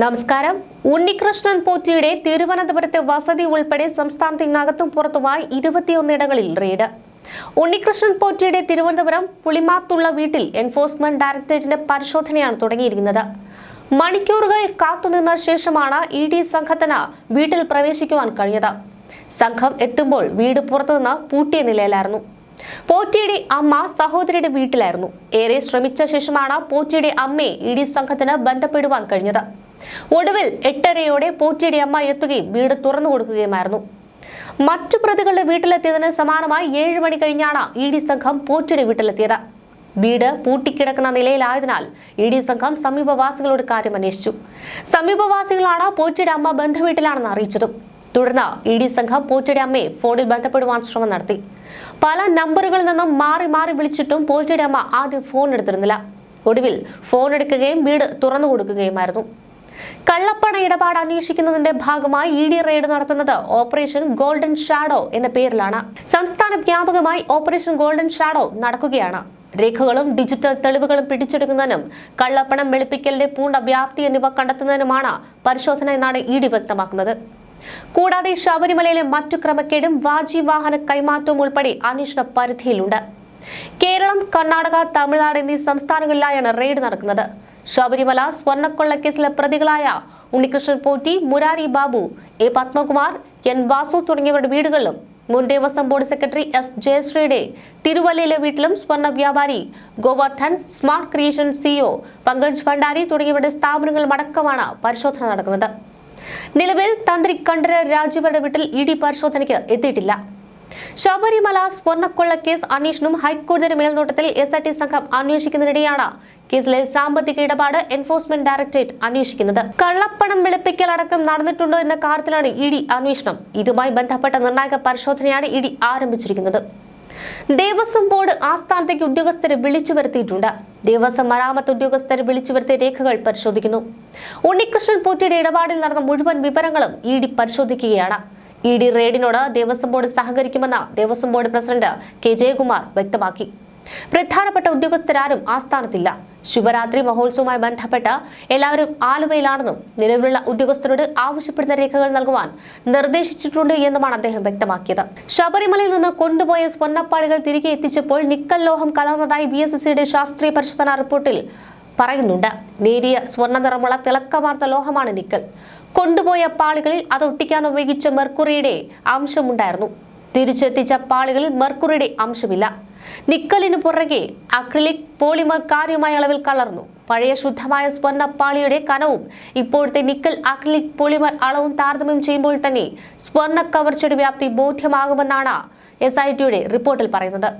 നമസ്കാരം. ഉണ്ണികൃഷ്ണൻ പോറ്റിയുടെ തിരുവനന്തപുരത്തെ വസതി ഉൾപ്പെടെ സംസ്ഥാനത്തിനകത്തും പുറത്തുമായി ഇരുപത്തിയൊന്നിടങ്ങളിൽ റെയ്ഡ്. ഉണ്ണികൃഷ്ണൻ പോറ്റിയുടെ തിരുവനന്തപുരം പുളിമാത്തുള്ള വീട്ടിൽ എൻഫോഴ്സ്മെന്റ് ഡയറക്ടറേറ്റിന്റെ പരിശോധനയാണ് തുടങ്ങിയിരിക്കുന്നത്. മണിക്കൂറുകൾ കാത്തുനിന്ന ശേഷമാണ് ഇ ഡി സംഘത്തിന് വീട്ടിൽ പ്രവേശിക്കുവാൻ കഴിഞ്ഞത്. സംഘം എത്തുമ്പോൾ വീട് പുറത്തുനിന്ന് പൂട്ടിയ നിലയിലായിരുന്നു. പോറ്റിയുടെ അമ്മ സഹോദരിയുടെ വീട്ടിലായിരുന്നു. ഏറെ ശ്രമിച്ച ശേഷമാണ് പോറ്റിയുടെ അമ്മയെ ഇ ഡി സംഘത്തിന് ബന്ധപ്പെടുവാൻ കഴിഞ്ഞത്. ഒടുവിൽ എട്ടരയോടെ പോറ്റിയുടെ അമ്മ എത്തുകയും വീട് തുറന്നു കൊടുക്കുകയുമായിരുന്നു. മറ്റു പ്രതികളുടെ വീട്ടിലെത്തിയതിന് സമാനമായി ഏഴ് മണി കഴിഞ്ഞാണ് ഇ ഡി സംഘം പോറ്റടി വീട്ടിലെത്തിയത്. വീട് പൂട്ടിക്കിടക്കുന്ന നിലയിലായതിനാൽ ഇ ഡി സംഘം സമീപവാസികളോട് കാര്യം അന്വേഷിച്ചു. സമീപവാസികളാണ് പോറ്റിയുടെ അമ്മ ബന്ധുവീട്ടിലാണെന്ന് അറിയിച്ചതും. തുടർന്ന് ഇ ഡി സംഘം പോറ്റിയുടെ അമ്മയെ ഫോണിൽ ബന്ധപ്പെടുവാൻ ശ്രമം നടത്തി. പല നമ്പറുകളിൽ നിന്നും മാറി മാറി വിളിച്ചിട്ടും പോറ്റിയുടെ അമ്മ ആദ്യം ഫോൺ എടുത്തിരുന്നില്ല. ഒടുവിൽ ഫോൺ എടുക്കുകയും വീട് തുറന്നു കൊടുക്കുകയുമായിരുന്നു. കള്ളപ്പണ ഇടപാട് അന്വേഷിക്കുന്നതിന്റെ ഭാഗമായി ഇ ഡി റെയ്ഡ് നടത്തുന്നത് ഓപ്പറേഷൻ ഗോൾഡൻ ഷാഡോ എന്ന പേരിലാണ്. സംസ്ഥാന വ്യാപകമായി ഓപ്പറേഷൻ ഗോൾഡൻ ഷാഡോ നടക്കുകയാണ്. രേഖകളും ഡിജിറ്റൽ തെളിവുകളും പിടിച്ചെടുക്കുന്നതിനും കള്ളപ്പണം വെളുപ്പിക്കലിന്റെ പൂർണ വ്യാപ്തി എന്നിവ കണ്ടെത്തുന്നതിനുമാണ് പരിശോധന എന്നാണ് ഇ ഡി വ്യക്തമാക്കുന്നത്. കൂടാതെ ശബരിമലയിലെ മറ്റു ക്രമക്കേടും വാജി വാഹന കൈമാറ്റവും ഉൾപ്പെടെ അന്വേഷണ പരിധിയിലുണ്ട്. കേരളം കർണാടക തമിഴ്നാട് എന്നീ സംസ്ഥാനങ്ങളിലായാണ് റെയ്ഡ് നടക്കുന്നത്. ശബരിമല സ്വർണക്കൊള്ളക്കേസിലെ പ്രതികളായ ഉണ്ണികൃഷ്ണൻ പോറ്റി മുരാരി ബാബു എ പത്മകുമാർ എൻ വാസു തുടങ്ങിയവരുടെ വീടുകളിലും മുൻ ദേവസ്വം ബോർഡ് സെക്രട്ടറി എസ് ജയശ്രീയുടെ തിരുവല്ലയിലെ വീട്ടിലും സ്വർണ വ്യാപാരി Govardhan smart creation CEO Pankaj Bhandari തുടങ്ങിയവരുടെ സ്ഥാപനങ്ങളും അടക്കമാണ് പരിശോധന നടക്കുന്നത്. നിലവിൽ തന്ത്രി കണ്ഠര രാജീവരുടെ വീട്ടിൽ ഇ പരിശോധനയ്ക്ക് എത്തിയിട്ടില്ല. ശബരിമല സ്വർണക്കൊള്ള കേസ് അന്വേഷണം ഹൈക്കോടതിയുടെ മേൽനോട്ടത്തിൽ എസ് ഐ ടി സംഘം അന്വേഷിക്കുന്നതിനിടെയാണ് കേസിലെ സാമ്പത്തിക ഇടപാട് എൻഫോഴ്സ്മെന്റ് ഡയറക്ടറേറ്റ് അന്വേഷിക്കുന്നത്. കള്ളപ്പണം വെളുപ്പിക്കൽ അടക്കം നടന്നിട്ടുണ്ടോ എന്ന കാര്യത്തിലാണ് ഇ ഡി അന്വേഷണം. ഇതുമായി ബന്ധപ്പെട്ട നിർണായക പരിശോധനയാണ് ഇ ഡി ആരംഭിച്ചിരിക്കുന്നത്. ദേവസ്വം ബോർഡ് ആസ്ഥാനത്തേക്ക് ഉദ്യോഗസ്ഥരെ വിളിച്ചു വരുത്തിയിട്ടുണ്ട്. ദേവസ്വം മരാമത്ത് ഉദ്യോഗസ്ഥരെ വിളിച്ചു വരുത്തിയ രേഖകൾ പരിശോധിക്കുന്നു. ഉണ്ണികൃഷ്ണൻ പോറ്റിയുടെ ഇടപാടിൽ നടന്ന മുഴുവൻ വിവരങ്ങളും ഇ ഡി പരിശോധിക്കുകയാണ്. ഇ ഡി റെയ്ഡിനോട് Devaswom board സഹകരിക്കുമെന്ന് Devaswom board president K Jayakumar വ്യക്തമാക്കി. പ്രധാനപ്പെട്ട ഉദ്യോഗസ്ഥരാരും ആസ്ഥാനത്തില്ല. ശിവരാത്രി മഹോത്സവവുമായി ബന്ധപ്പെട്ട് എല്ലാവരും ആലുവയിലാണെന്നും നിലവിലുള്ള ഉദ്യോഗസ്ഥരോട് ആവശ്യപ്പെടുന്ന രേഖകൾ നൽകുവാൻ നിർദ്ദേശിച്ചിട്ടുണ്ട് എന്നുമാണ് അദ്ദേഹം വ്യക്തമാക്കിയത്. ശബരിമലയിൽ നിന്ന് കൊണ്ടുപോയ സ്വർണപ്പാളികൾ തിരികെ എത്തിച്ചപ്പോൾ നിക്കൽ ലോഹം കലർന്നതായി ബി ശാസ്ത്രീയ പരിശോധനാ റിപ്പോർട്ടിൽ പറയുന്നുണ്ട്. നേരിയ സ്വർണ നിറമുള്ള തിളക്കമാർന്ന ലോഹമാണ് നിക്കൽ. കൊണ്ടുപോയ പാളികളിൽ അത് ഒട്ടിക്കാൻ ഉപയോഗിച്ച മെർക്കുറിയുടെ അംശമുണ്ടായിരുന്നു. തിരിച്ചെത്തിച്ച പാളികളിൽ മെർക്കുറിയുടെ അംശമില്ല. നിക്കലിന് പുറകെ അക്രിലിക് പോളിമർ കാര്യമായ അളവിൽ കലർന്നു. പഴയ ശുദ്ധമായ സ്വർണ പാളിയുടെ കനവും ഇപ്പോഴത്തെ നിക്കൽ അക്രിലിക് പോളിമർ അളവും താരതമ്യം ചെയ്യുമ്പോൾ തന്നെ സ്വർണ കവർച്ചയുടെ വ്യാപ്തി ബോധ്യമാകുമെന്നാണ് എസ് റിപ്പോർട്ടിൽ പറയുന്നത്.